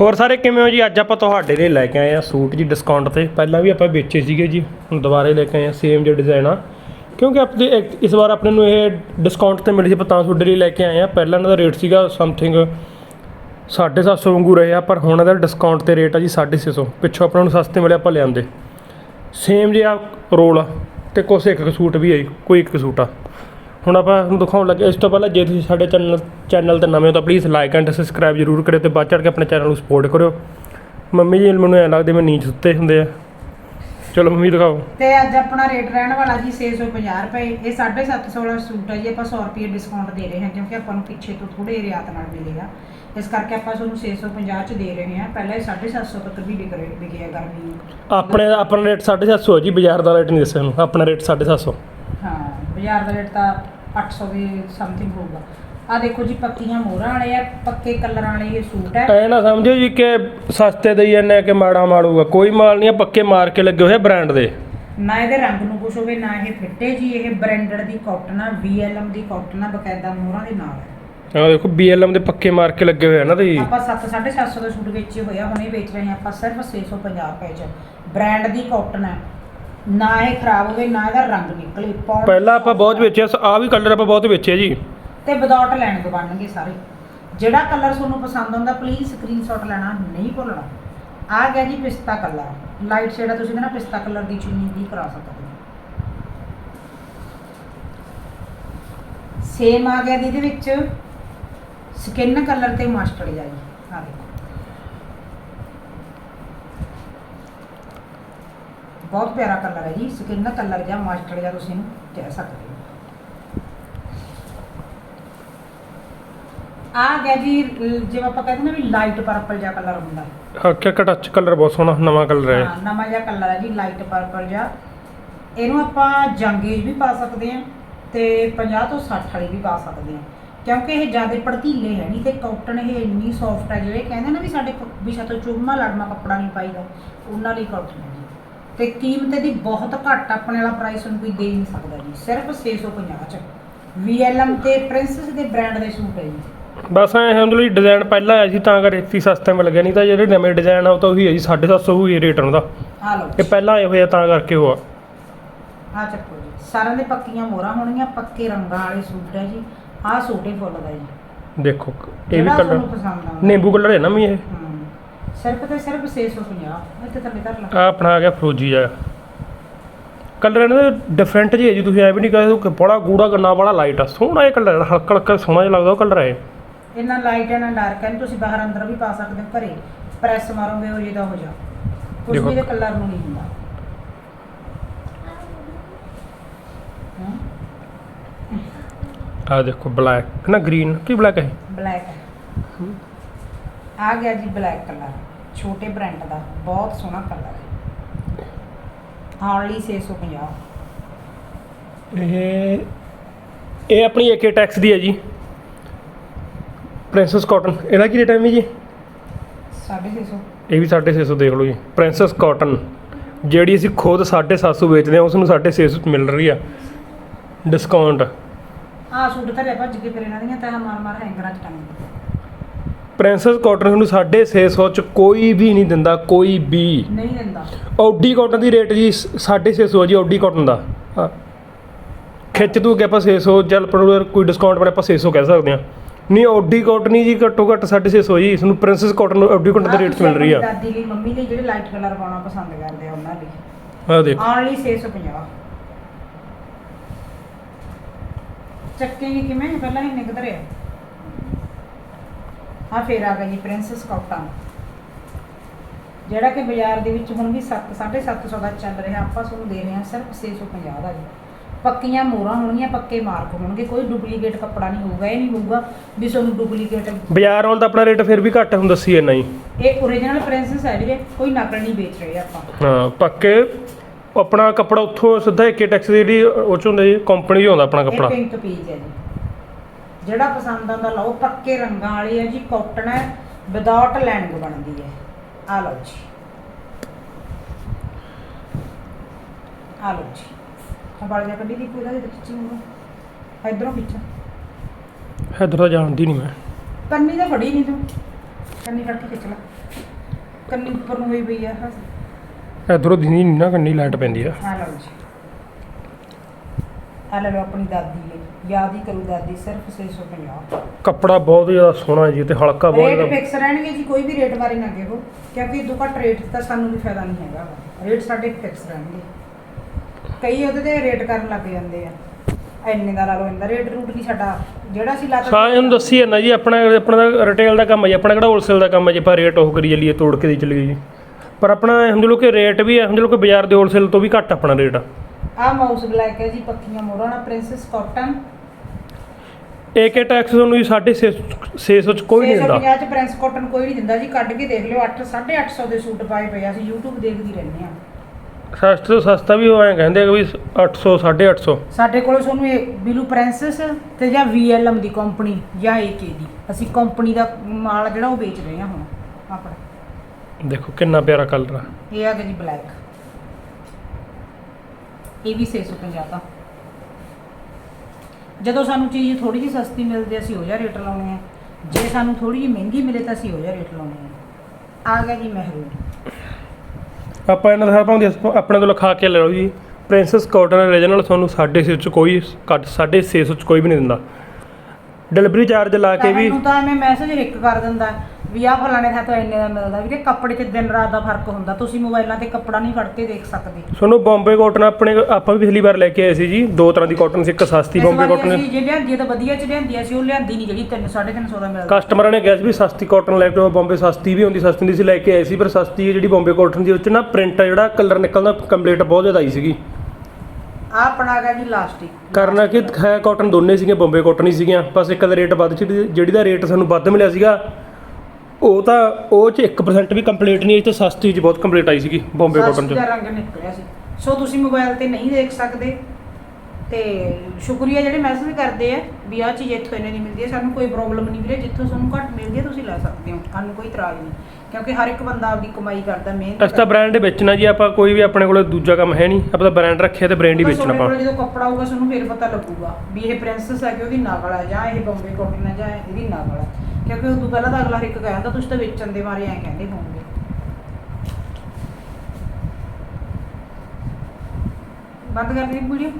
ਹੋਰ ਸਾਰੇ ਕਿਵੇਂ ਹੋ ਜੀ? ਅੱਜ ਆਪਾਂ ਤੁਹਾਡੇ ਲਈ ਲੈ ਕੇ ਆਏ ਆ ਸੂਟ ਜੀ ਡਿਸਕਾਊਂਟ ਤੇ। ਪਹਿਲਾਂ ਵੀ ਆਪਾਂ ਵੇਚੇ ਸੀਗੇ ਜੀ ਹੁਣ ਦੁਬਾਰੇ ਲੈ ਕੇ ਆਏ ਆ ਸੇਮ ਜਿਹੇ ਡਿਜ਼ਾਈਨ ਆ। ਕਿਉਂਕਿ ਆਪਣੇ ਇਸ ਵਾਰ ਆਪਣੇ ਨੂੰ ਇਹ ਡਿਸਕਾਊਂਟ ਤੇ ਮਿਲੀ ਸੀ ਆਪਾਂ ਤਾਂ ਤੁਹਾਡੇ ਲਈ ਲੈ ਕੇ ਆਏ ਆ ਪਹਿਲਾਂ ਇਹਨਾਂ ਦਾ ਰੇਟ ਸੀਗਾ ਸਮਥਿੰਗ 750 ਵਾਂਗੂ ਰਹੇ ਆ ਪਰ ਹੁਣ ਇਹਦਾ ਡਿਸਕਾਊਂਟ ਤੇ ਰੇਟ ਆ ਜੀ 650 ਪਿੱਛੋਂ ਆਪਾਂ ਨੂੰ ਸਸਤੇ ਮਿਲੇ ਆਪਾਂ ਲਿਆਂਦੇ ਸੇਮ ਜਿਹਾ ਰੋਲ ਆ ਤੇ ਕੁਛ ਇੱਕ ਸੂਟ ਵੀ ਹੈ ਜੀ, ਕੋਈ ਇੱਕ ਸੂਟ ਆ। ਹੁਣ ਆਪਾਂ ਤੁਹਾਨੂੰ ਦਿਖਾਉਣ ਲੱਗੇ ਇਸ ਤੋਂ ਪਹਿਲਾਂ ਜੇ ਤੁਸੀਂ ਸਾਡੇ ਚੈਨਲ ਚੈਨਲ ਤੇ ਨਵੇਂ ਹੋ ਤਾਂ ਪਲੀਜ਼ ਲਾਈਕ ਐਂਡ ਸਬਸਕ੍ਰਾਈਬ ਜ਼ਰੂਰ ਕਰਿਓ ਤੇ ਵੱਧ ਚੜ੍ਹ ਕੇ ਆਪਣੇ ਚੈਨਲ ਨੂੰ ਸਪੋਰਟ ਕਰਿਓ। ਮੰਮੀ ਜੀ ਮੈਨੂੰ ਐਂ ਲੱਗਦੇ ਮੈਂ ਨੀਂਦ ਸੁੱਤੇ ਹੁੰਦੇ ਆ। ਚਲੋ ਮੰਮੀ ਦਿਖਾਓ। ਤੇ ਅੱਜ ਆਪਣਾ ਰੇਟ ਰਹਿਣ ਵਾਲਾ ਜੀ 650 ਰੁਪਏ। ਇਹ 750 ਵਾਲਾ ਸੂਟ ਹੈ ਜੀ ਆਪਾਂ 100 ਰੁਪਏ ਡਿਸਕਾਊਂਟ ਦੇ ਰਹੇ ਹਾਂ ਕਿਉਂਕਿ ਆਪਾਂ ਨੂੰ ਪਿੱਛੇ ਤੋਂ ਥੋੜੇ ਰਿਆਤ ਨਾਲ ਮਿਲੇਗਾ। ਇਸ ਕਰਕੇ ਆਪਾਂ ਤੁਹਾਨੂੰ 650 ਚ ਦੇ ਰਹੇ ਹਾਂ। ਪਹਿਲਾਂ ਇਹ 750 ਤੱਕ ਵੀ ਵਿਕ ਰਹੇ ਵਿਕਿਆ ਗਰਮੀ ਆਪਣੇ ਆਪਣਾ ਰੇਟ 750 ਹੈ ਜੀ ਬਾਜ਼ਾਰ ਦਾ ਰੇਟ ਨਹੀਂ ਦੱਸਿਆ ਨੂੰ ਆਪਣਾ ਰੇਟ 750 ਹਾਂ ਬਾਜ਼ਾਰ ਦਾ ਰੇਟ ਤਾਂ 800 ਦੇ ਸਮਥਿੰਗ ਹੋਊਗਾ। ਆ ਦੇਖੋ ਜੀ ਪੱਕੀਆਂ ਮੋਹਰਾਂ ਵਾਲੇ ਆ ਪੱਕੇ ਕਲਰਾਂ ਵਾਲੇ ਇਹ ਸੂਟ ਹੈ। ਐ ਨਾ ਸਮਝੋ ਜੀ ਕਿ ਸਸਤੇ ਦੇਈ ਜਾਂਦੇ ਆ ਕਿ ਮਾੜਾ ਮਾੜੂਗਾ। ਕੋਈ ਮਾਲ ਨਹੀਂ ਆ ਪੱਕੇ ਮਾਰ ਕੇ ਲੱਗੇ ਹੋਏ ਬ੍ਰਾਂਡ ਦੇ। ਨਾ ਇਹਦੇ ਰੰਗ ਨੂੰ ਕੁਛ ਹੋਵੇ ਨਾ ਇਹ ਫਿੱਟੇ ਜੀ ਇਹ ਬ੍ਰਾਂਡਡ ਦੀ ਕਾਟਨ ਆ VLM ਦੀ ਕਾਟਨ ਆ ਬਕਾਇਦਾ ਮੋਹਰਾਂ ਦੇ ਨਾਲ ਹੈ। ਆਹ ਦੇਖੋ BLM ਦੇ ਪੱਕੇ ਮਾਰ ਕੇ ਲੱਗੇ ਹੋਏ ਆ ਨਾ ਤੇ ਜੀ। ਆਪਾਂ 7 750 ਦਾ ਸੂਟ ਵੇਚੇ ਹੋਇਆ ਹੁਣੇ ਵੇਚ ਰਹੇ ਹਾਂ ਆਪਾਂ ਸਿਰਫ 650 ਰੁਪਏ ਚ। ਬ੍ਰਾਂਡ ਦੀ ਕਾਟਨ ਹੈ ਨਾ ਇਹ ਖਰਾਬ ਹੋਵੇ ਨਾ ਇਹਦਾ ਰੰਗ ਨਿਕਲੇ ਪਾਉਣ ਪਹਿਲਾਂ ਆਪਾਂ ਬਹੁਤ ਵੇਚਿਆ ਆ ਵੀ ਕਲਰ ਆਪਾਂ ਬਹੁਤ ਵੇਚੇ ਜੀ। ਤੇ ਵਿਦਆਊਟ ਲੈਣ ਦੇ ਬਣਨਗੇ ਸਾਰੇ। ਜਿਹੜਾ ਕਲਰ ਤੁਹਾਨੂੰ ਪਸੰਦ ਆਉਂਦਾ ਪਲੀਜ਼ ਸਕਰੀਨਸ਼ਾਟ ਲੈਣਾ ਨਹੀਂ ਭੁੱਲਣਾ। ਆ ਗਿਆ ਜੀ ਪਿਸਤਾ ਕਲਰ ਲਾਈਟ ਸ਼ੇਡ ਆ ਤੁਸੀਂ ਕਹਿੰਦਾ ਪਿਸਤਾ ਕਲਰ ਦੀ ਚੁੰਨੀ ਵੀ ਕਰਾ ਸਕਦੇ ਹੋ। ਸੇਮ ਆ ਗਿਆ ਜੀ ਇਹਦੇ ਵਿੱਚ। ਸਕਿਨ ਕਲਰ ਤੇ ਮਸਟਰਡ ਜਾ ਜੀ। ਆ ਦੇਖੋ। ਬਹੁਤ ਪਿਆਰਾ ਕਲਰ ਹੈ ਜੀ ਸਕਿਨ ਕਲਰ ਜਾਂ ਮਸਟਰਡ ਜਾਂ ਤੁਸੀਂ ਇਹਨੂੰ ਕਹਿ ਸਕਦੇ ਹੋ। ਆ ਗਿਆ ਜੀ ਜਿਵੇਂ ਆਪਾਂ ਕਹਿੰਦੇ ਨਾ ਵੀ ਲਾਈਟ ਪਰਪਲ ਜਿਹਾ ਕਲਰ ਹੁੰਦਾ ਹਾਂ। ਕਿ ਟੱਚ ਕਲਰ ਬਹੁਤ ਸੋਹਣਾ ਨਵਾਂ ਕਲਰ ਹੈ। ਹਾਂ ਨਵਾਂ ਜਿਹਾ ਕਲਰ ਹੈ ਜੀ ਲਾਈਟ ਪਰਪਲ ਜਿਹਾ। ਇਹਨੂੰ ਆਪਾਂ ਜੰਗੇਜ ਵੀ ਪਾ ਸਕਦੇ ਹਾਂ ਤੇ 50 ਤੋਂ 60 ਵਾਲੀ ਵੀ ਪਾ ਸਕਦੇ ਹਾਂ। ਕਿਉਂਕਿ ਇਹ ਜ਼ਿਆਦਾ ਭੜਕੀਲੇ ਹੈ ਨਹੀਂ ਤੇ ਕਾਟਨ ਇਹ ਇੰਨੀ ਸੌਫਟ ਹੈ ਜਿਹੜੇ ਕਹਿੰਦੇ ਨਾ ਵੀ ਸਾਡੇ ਵੀ ਸਾਤੋਂ ਚੁੰਮਾ ਲੜਮਾ ਕੱਪੜਾ ਨਹੀਂ ਪਾਈਦਾ ਉਹਨਾਂ ਲਈ ਕਾਟਨ ਹੈ ਜੀ। ਤੇ ਕੀਮਤ ਇਹਦੀ ਬਹੁਤ ਘੱਟ ਆਪਣੇ ਵਾਲਾ ਪ੍ਰਾਈਸ ਨੂੰ ਕੋਈ ਦੇ ਨਹੀਂ ਸਕਦਾ ਜੀ। ਸਿਰਫ 650 ਚ। VLM ਤੇ ਪ੍ਰਿੰਸਸ ਦੇ ਬ੍ਰਾਂਡ ਦੇ ਸੂਟ ਹੈ ਜੀ। ਬਸ ਐ ਹੁੰਦਲੀ ਡਿਜ਼ਾਈਨ ਪਹਿਲਾਂ ਆਇਆ ਸੀ ਤਾਂ ਕਰਕੇ ਇਤੀ ਸਸਤਾ ਮਿਲ ਗਿਆ ਨਹੀਂ ਤਾਂ ਜਿਹੜੇ ਨਵੇਂ ਡਿਜ਼ਾਈਨ ਆ ਉਹ ਤਾਂ ਉਹੀ ਹੈ ਜੀ 750 ਹੋਈ ਰੇਟ ਉਹਨਾਂ ਦਾ ਆ ਲਓ ਇਹ ਪਹਿਲਾਂ ਆਏ ਹੋਏ ਆ ਤਾਂ ਕਰਕੇ ਉਹ ਆ। ਚੱਕੋ ਜੀ ਸਾਰਿਆਂ ਦੇ ਪੱਕੀਆਂ ਮੋਹਰਾਂ ਹੋਣਗੀਆਂ ਪੱਕੇ ਰੰਗਾਂ ਵਾਲੇ ਸੂਟ ਹੈ ਜੀ। ਆਹ ਸੂਟ ਹੀ ਫੁੱਲ ਦਾ ਜੀ। ਦੇਖੋ ਇਹ ਵੀ ਜਿਹੜਾ ਕਲਰ ਤੁਹਾਨੂੰ ਪਸੰਦ ਆਉਂਦਾ। ਨਿੰਬੂ ਕਲਰ ਹੈ ਨਾ ਵੀ ਇਹ? ਹਮ, ਸਿਰਫ ਤੇ ਸਿਰਫ 650 ਇੱਥੇ ਥੱਲੇ ਧਰ ਲਾ। ਆ ਆਪਣਾ ਆ ਗਿਆ ਫਰੋਜੀ ਜਿਹਾ ਕਲਰ ਇਹਨਾਂ ਦੇ ਡਿਫਰੈਂਟ ਜੀ ਹੈ ਜੀ ਤੁਸੀਂ ਐ ਵੀ ਨਹੀਂ ਕਹਦੇ ਕਿ ਬੜਾ ਗੂੜਾ ਗੰਨਾ ਬੜਾ ਲਾਈਟ ਆ। ਸੋਹਣਾ ਇਹ ਕਲਰ ਹਲਕਾ ਹਲਕਾ ਸੋਹਣਾ ਜਿਹਾ ਲੱਗਦਾ ਉਹ ਕਲਰ ਹੈ ਇਹਨਾਂ ਲਾਈਟ ਹੈ ਨਾ ਡਾਰਕ ਹੈ ਤੁਸੀਂ ਬਾਹਰ ਅੰਦਰ ਵੀ ਪਾ ਸਕਦੇ ਹੋ ਘਰੇ ਪ੍ਰੈਸ ਮਾਰੋਗੇ ਉਹ ਜਿਹਦਾ ਹੋ ਜਾ। ਕੁਝ ਦੇਖੋ। ਵੀ ਦੇ ਕਲਰ ਨੂੰ ਨਹੀਂ ਹੁੰਦਾ। ਆ ਦੇਖੋ ਬਲੈਕ ਨਾ ਗ੍ਰੀਨ ਕੀ ਬਲੈਕ ਹੈ ਬਲੈਕ ਆ ਗਿਆ ਜੀ ਬਲੈਕ ਕਲਰ ਛੋਟੇ ਬ੍ਰਾਂਡ ਦਾ ਬਹੁਤ ਸੋਹਣਾ ਕਲਰ ਹੈ। ਓਨਲੀ 650 ਇਹ ਇਹ ਆਪਣੀ ਏਕੇ ਟੈਕਸ ਦੀ ਹੈ ਜੀ। ਪ੍ਰਿੰਸੈਸ ਕਾਟਨ ਇਹਦਾ ਕੀ ਰੇਟ ਹੈ ਮੀ ਜੀ? 650 ਇਹ ਵੀ 650 ਦੇਖ ਲਓ ਜੀ। ਪ੍ਰਿੰਸੈਸ ਕਾਟਨ ਜਿਹੜੀ ਅਸੀਂ ਖੁਦ 750 ਵੇਚਦੇ ਹਾਂ ਉਸ ਨੂੰ 650 ਮਿਲ ਰਹੀ ਆ। ਡਿਸਕਾਊਂਟ ਆ ਸੂਟ ਧਰਿਆ ਭੱਜ ਕੇ ਫਿਰ ਇਹਨਾਂ ਦੀਆਂ ਤਾਂ ਮਾਰ ਮਾਰ ਹੈਂਗਰਾਂ ਚ ਟੰਗ ਪ੍ਰਿੰਸੈਸ ਕਾਟਨ ਤੁਹਾਨੂੰ 650 ਚ ਕੋਈ ਵੀ ਨਹੀਂ ਦਿੰਦਾ ਕੋਈ ਵੀ। ਨਹੀਂ ਦਿੰਦਾ। ਓਡੀ ਕਾਟਨ ਦੀ ਰੇਟ ਜੀ 650 ਹੈ ਜੀ ਓਡੀ ਕਾਟਨ ਦਾ। ਹਾਂ। ਖਿੱਚ ਤੂੰ ਕਿ ਆਪਾਂ 600 ਚੱਲ ਪਰ ਕੋਈ ਡਿਸਕਾਊਂਟ ਬਣੇ ਆਪਾਂ 600 ਕਹਿ ਸਕਦੇ ਹਾਂ। ਨਹੀਂ ਓਡੀ ਕਾਟਨ ਹੀ ਜੀ ਘੱਟੋ ਘੱਟ 650 ਜੀ ਇਸ ਨੂੰ ਪ੍ਰਿੰਸੈਸ ਕਾਟਨ ਓਡੀ ਕਾਟਨ ਦੇ ਰੇਟ ਮਿਲ ਰਹੀ ਆ। ਦਾਦੀ ਲਈ ਮੰਮੀ ਲਈ ਜਿਹੜੇ ਲਾਈਟ ਕਲਰ ਪਾਉਣਾ ਪਸੰਦ ਕਰਦੇ ਆ ਉਹਨਾਂ ਲਈ। ਆ ਦੇਖੋ। ਓਨਲੀ 650 ਚੱਕੇਗੀ ਕਿਵੇਂ? ਪਹਿਲਾਂ ਹੀ ਨਿਕਲ ਰਿਹਾ ਆ ਫੇਰ ਆ ਜੀ ਪ੍ਰਿੰਸੈਸ ਕਾਟਨ ਜਿਹੜਾ ਕਿ ਬਾਜ਼ਾਰ ਦੇ ਵਿੱਚ ਹੁਣ ਵੀ 7 750 ਦਾ ਚੱਲ ਰਿਹਾ ਆਪਾਂ ਤੁਹਾਨੂੰ ਦੇ ਰਹੇ ਹਾਂ ਸਿਰਫ 650 ਦਾ ਜੀ। ਪੱਕੀਆਂ ਮੋਹਰਾਂ ਹੋਣਗੀਆਂ ਪੱਕੇ ਮਾਰਕ ਹੋਣਗੇ ਕੋਈ ਡੁਪਲੀਕੇਟ ਕੱਪੜਾ ਨਹੀਂ ਹੋਊਗਾ ਇਹ ਨਹੀਂ ਹੋਊਗਾ ਵੀ ਤੁਹਾਨੂੰ ਡੁਪਲੀਕੇਟ ਬਾਜ਼ਾਰ ਵਾਲ ਤਾਂ ਆਪਣਾ ਰੇਟ ਫਿਰ ਵੀ ਘੱਟ ਹੁੰਦਾ ਸੀ ਇੰਨਾ ਹੀ। ਇਹ ਓਰੀਜਨਲ ਪ੍ਰਿੰਸੈਸ ਹੈ ਵੀਰੇ ਕੋਈ ਨਕਲ ਨਹੀਂ ਵੇਚ ਰਹੇ ਆਪਾਂ। ਹਾਂ ਪੱਕੇ ਆਪਣਾ ਕੱਪੜਾ ਉੱਥੋਂ ਸਿੱਧਾ ਏਕੇ ਟੈਕਸ ਦੀ ਜਿਹੜੀ ਉਹ ਚ ਹੁੰਦਾ ਜੀ ਕੰਪਨੀ 'ਚ ਹੁੰਦਾ ਆਪਣਾ ਇਹ ਕੱਪੜਾ। ਪਿੰਕ ਪੀਸ ਹੈ ਜੀ। ਜਿਹੜਾ ਪਸੰਦ ਆਉਂਦਾ ਲਓ ਪੱਕੇ ਰੰਗਾਂ ਵਾਲੀ ਹੈ ਜੀ ਕਾਟਨ ਹੈ ਵਿਦਆਊਟ ਲਾਈਨਿੰਗ ਬਣਦੀ ਹੈ। ਆ ਲਓ ਜੀ। ਆ ਲਓ ਜੀ। ਬੜ ਜਾ ਕੱਢੀ ਦੀ ਪੂਰਾ ਦੇ ਖਿੱਚੀ ਨੂੰ। ਇਧਰੋਂ ਖਿੱਚ ਇੱਧਰ ਤਾਂ ਜਾਣਦੀ ਨਹੀਂ ਮੈਂ। ਕੰਨੀ ਤਾਂ ਫੜੀ ਨਹੀਂ ਤੂੰ। ਕੰਨੀ ਫੜ ਕੇ ਖਿੱਚ ਲੈ। ਕੰਨੀ ਉੱਪਰ ਨੂੰ ਹੋਈ ਪਈ ਆ ਇਧਰੋਂ ਦਿਨੀ ਨਹੀਂ ਨਾ ਕੰਨੀ ਲਾਈਟ ਪੈਂਦੀ ਆ। ਆ ਲਓ ਜੀ। ਆ ਲੈ ਲਓ ਆਪਣੀ ਦਾਦੀ ਲਈ ਯਾਦ ਹੀ ਕਰੂ ਦਾਦੀ ਸਿਰਫ 650 ਕੱਪੜਾ ਬਹੁਤ ਜ਼ਿਆਦਾ ਸੋਹਣਾ ਜੀ ਤੇ ਹਲਕਾ ਬਹੁਤ ਰੇਟ ਜ਼ਿਆਦਾ ਫਿਕਸ ਰਹਿਣਗੇ ਜੀ ਕੋਈ ਵੀ ਰੇਟ ਬਾਰੇ ਨਾ ਕਹੋ ਕਿਉਂਕਿ ਇਦੋਂ ਘੱਟ ਰੇਟ ਤਾਂ ਸਾਨੂੰ ਵੀ ਫਾਇਦਾ ਨਹੀਂ ਹੈਗਾ। ਵਾ। ਰੇਟ ਸਾਡੇ ਫਿਕਸ ਰਹਿਣਗੇ। ਕਈ ਉਹਦੇ ਤੇ ਰੇਟ ਕਰਨ ਲੱਗ ਜਾਂਦੇ ਆ। ਇੰਨੇ ਦਾ ਲਾ ਲਓ ਇੰਦਾ ਰੇਟ ਰੂਟ ਨਹੀਂ ਸਾਡਾ ਜਿਹੜਾ ਸੀ ਲੱਗ ਸਾਰਿਆਂ ਨੂੰ ਦੱਸੀ ਨਾ ਜੀ ਆਪਣਾ ਆਪਣਾ ਰਿਟੇਲ ਦਾ ਕੰਮ ਹੈ ਜੀ ਆਪਣਾ ਕਿਹੜਾ ਹੋਲਸੇਲ ਦਾ ਕੰਮ ਹੈ ਜੀ ਆਪਾਂ ਰੇਟ ਉਹ ਕਰੀ ਚੱਲੀਏ ਤੋੜ ਕੇ ਦੀ ਚੱਲੀਏ ਜੀ। ਪਰ ਆਪਣਾ ਸਮਝ ਲਓ ਕਿ ਰੇਟ ਵੀ ਹੈ ਸਮਝ ਲਓ ਕਿ ਬਾਜ਼ਾਰ ਦੇ ਹੋਲਸੇਲ ਤੋਂ ਵੀ ਘੱਟ ਆਪਣਾ ਰੇਟ ਆ। ਆ ਮਾਊਸ ਬਲੈਕ ਹੈ ਜੀ ਪੱਖੀਆਂ ਮੋਹਰਾਂ ਨਾਲ ਪ੍ਰਿੰਸੈਸ ਕਾਟਨ ਏਕੇ ਟੈਕਸ ਤੁਹਾਨੂੰ ਜੀ 650 ਚ ਕੋਈ ਨਹੀਂ ਦਿੰਦਾ। 650 ਚ ਪ੍ਰਿੰਸ ਕਾਟਨ ਕੋਈ ਨਹੀਂ ਦਿੰਦਾ ਜੀ ਕੱਢ ਕੇ ਦੇਖ ਲਿਓ 8 850 ਦੇ ਸੂਟ ਪਾਏ ਪਏ ਆ ਅਸੀਂ YouTube ਦੇਖਦੀ ਰਹਿੰਦੇ ਆ। ਸਸਤੇ ਤੋਂ ਸਸਤਾ ਵੀ ਐਂ ਕਹਿੰਦੇ ਆ ਕਿ ਵੀ 800 850 ਸਾਡੇ ਕੋਲ ਤੁਹਾਨੂੰ ਇਹ ਬਿਲੂ ਪ੍ਰਿੰਸੈਸ ਤੇ ਜਾਂ VLM ਦੀ ਕੰਪਨੀ ਜਾਂ AK ਦੀ। ਅਸੀਂ ਕੰਪਨੀ ਦਾ ਮਾਲ ਜਿਹੜਾ ਉਹ ਵੇਚ ਰਹੇ ਹਾਂ ਹੁਣ ਆਪਣਾ। ਦੇਖੋ ਕਿੰਨਾ ਪਿਆਰਾ ਕਲਰ ਆ। ਇਹ ਆ ਜੀ ਬਲੈਕ ਇਹ ਵੀ 650 ਦਾ। ਜਦੋਂ ਸਾਨੂੰ ਚੀਜ਼ ਥੋੜੀ ਜਿਹੀ ਸਸਤੀ ਮਿਲਦੀ ਅਸੀਂ ਉਹ ਜਿਹਾ ਰੇਟ ਲਾਉਣੇ ਆ ਜੇ ਸਾਨੂੰ ਥੋੜੀ ਜਿਹੀ ਮਹਿੰਗੀ ਮਿਲੇ ਤਾਂ ਅਸੀਂ ਉਹ ਜਿਹਾ ਰੇਟ ਲਾਉਣੇ ਆ ਆ ਗਿਆ ਜੀ ਮਹਿਰੂਨ ਆਪਾਂ ਇਹਨਾਂ ਦਾ ਭਾਵੇਂ ਆਪਣੇ ਤੋਂ ਲਿਖਾ ਕੇ ਲੈ ਲਓ ਜੀ। ਪ੍ਰਿੰਸੈਸ ਕਾਟਨ ਰੀਜਨਲ ਤੁਹਾਨੂੰ 650 ਚ ਕੋਈ ਘੱਟ 650 ਚ ਕੋਈ ਵੀ ਨਹੀਂ ਦਿੰਦਾ। ਡਿਲੀਵਰੀ ਚਾਰਜ ਲਾ ਕੇ ਵੀ ਤੁਹਾਨੂੰ ਤਾਂ ਐਵੇਂ ਮੈਸੇਜ ਹਿੱਕ ਕਰ ਦਿੰਦਾ। ਵੀ ਆਹ ਫਲਾਣੇ ਥਾਂ ਤੋਂ ਇੰਨੇ ਦਾ ਮਿਲਦਾ ਵੀਰੇ ਕੱਪੜੇ 'ਚ ਦਿਨ ਰਾਤ ਦਾ ਫ਼ਰਕ ਹੁੰਦਾ ਤੁਸੀਂ ਮੋਬਾਈਲਾਂ ਤੇ ਕੱਪੜਾ ਨਹੀਂ ਫੜ ਕੇ ਦੇਖ ਸਕਦੇ। ਤੁਹਾਨੂੰ ਬੰਬੇ ਕਾਟਨ ਆਪਣੇ ਆਪਾਂ ਵੀ ਪਿਛਲੀ ਵਾਰ ਲੈ ਕੇ ਆਏ ਸੀ ਜੀ ਦੋ ਤਰ੍ਹਾਂ ਦੀ ਕਾਟਨ ਸੀ ਇੱਕ ਸਸਤੀ ਬੰਬੇ ਕਾਟਨ ਅਸੀਂ ਜੇ ਲਿਆਂਦੀ ਆ ਤਾਂ ਵਧੀਆ ਚ ਲਿਆਂਦੀ ਆ, ਅਸੀਂ ਉਹ ਲਿਆਂਦੀ ਨਹੀਂ ਜਿਹੜੀ 3 350 ਦਾ ਮਿਲਦਾ। ਕਸਟਮਰਾਂ ਨੇ ਕਿਹਾ ਸੀ ਵੀ ਸਸਤੀ ਕਾਟਨ ਲੈ ਕੇ ਆਓ ਬੰਬੇ ਸਸਤੀ ਵੀ ਹੁੰਦੀ ਸਸਤੀ ਹੁੰਦੀ ਸੀ ਲੈ ਕੇ ਆਏ ਸੀ ਪਰ ਸਸਤੀ ਜਿਹੜੀ ਬੰਬੇ ਕਾਟਨ ਦੀ ਉਹ 'ਚ ਨਾ ਪ੍ਰਿੰਟ ਜਿਹੜਾ ਕਲਰ ਨਿਕਲਦਾ ਕੰਪਲੀਟ ਬਹੁਤ ਜ਼ਿਆਦਾ ਆਈ ਸੀਗੀ। ਆ ਆਪਣਾ ਆ ਗਿਆ ਜੀ ਲਾਸਟਿਕ ਕਰਨਾ ਕਿ ਹੈ ਕਾਟਨ ਦੋਨੇ ਸੀਗੀਆਂ ਬੰਬੇ ਕਾਟਨ ਹੀ ਸੀਗੀਆਂ ਬਸ ਇੱਕ ਦਾ ਰੇਟ ਵੱਧ ਜਿਹੜੀ ਦਾ ਰੇਟ ਸਾਨੂੰ ਵੱਧ ਮਿਲਿਆ ਸੀਗਾ ਉਹ ਤਾਂ ਉਹ 'ਚ 1% ਵੀ ਕੰਪਲੀਟ ਨਹੀਂ ਆਈ ਤੇ ਸਸਤੀ 'ਚ ਬਹੁਤ ਕੰਪਲੀਟ ਆਈ ਸੀਗੀ ਬੰਬੇ ਕਾਟਨ 'ਚ। ਦਾ ਰੰਗ ਨਿਕਲਿਆ ਸੀ। ਸੋ ਤੁਸੀਂ ਮੋਬਾਈਲ ਤੇ ਨਹੀਂ ਦੇਖ ਸਕਦੇ। ਤੇ ਸ਼ੁਕਰੀਆ ਜਿਹੜੇ ਮੈਸੇਜ ਕਰਦੇ ਆ ਵੀ ਆਹ ਚੀਜ਼ ਇੱਥੋਂ ਇੰਨੇ ਦੀ ਮਿਲਦੀ ਹੈ। ਸਾਨੂੰ ਕੋਈ ਪ੍ਰੋਬਲਮ ਨਹੀਂ ਵੀਰੇ। ਜਿੱਥੋਂ ਤੁਹਾਨੂੰ ਘੱਟ ਮਿਲਦੀ ਹੈ ਤੁਸੀਂ ਲੈ ਸਕਦੇ ਹੋ। ਸਾਨੂੰ ਕੋਈ ਇਤਰਾਜ਼ ਨਹੀਂ। ਕਿਉਂਕਿ ਹਰ ਇੱਕ ਬੰਦਾ ਆਪਦੀ ਕਮਾਈ ਕਰਦਾ ਮਿਹਨਤ ਅਸੀਂ ਤਾਂ ਬ੍ਰਾਂਡ ਵੇਚਣਾ ਜੀ ਆਪਾਂ ਕੋਈ ਵੀ ਆਪਣੇ ਕੋਲ ਦੂਜਾ ਕੰਮ ਹੈ ਨਹੀਂ। ਆਪਾਂ ਤਾਂ ਬ੍ਰਾਂਡ ਰੱਖਿਆ ਤੇ ਬ੍ਰਾਂਡ ਹੀ ਬਸ ਵੇਚਣਾ ਤੁਹਾਡੇ ਆਪਾਂ। ਕੋਲ ਜਦੋਂ ਕੱਪੜਾ ਆਊਗਾ ਤੁਹਾਨੂੰ ਫਿਰ ਪਤਾ ਲੱਗੂਗਾ ਵੀ ਇਹ ਪ੍ਰਿੰਸੈਸ ਹੈ ਕਿ ਉਹਦੀ ਨਕਲ ਹੈ ਜਾਂ ਇਹ ਬੰਬੇ ਕਾਟਨ ਹੈ ਜਾਂ ਇਹਦੀ ਨਕਲ ਹੈ ਕਿਉਂਕਿ ਉਦੋਂ ਪਹਿਲਾਂ ਤਾਂ ਅਗਲਾ ਹਰ ਇੱਕ ਕਹਿੰਦਾ, ਤੁਸੀਂ ਤਾਂ ਵੇਚਣ ਦੇ ਮਾਰੇ ਐਂ ਕਹਿੰਦੇ ਹੋਵੋਗੇ। ਬੰਦ ਕਰ ਦੀ ਵੀਡੀਓ?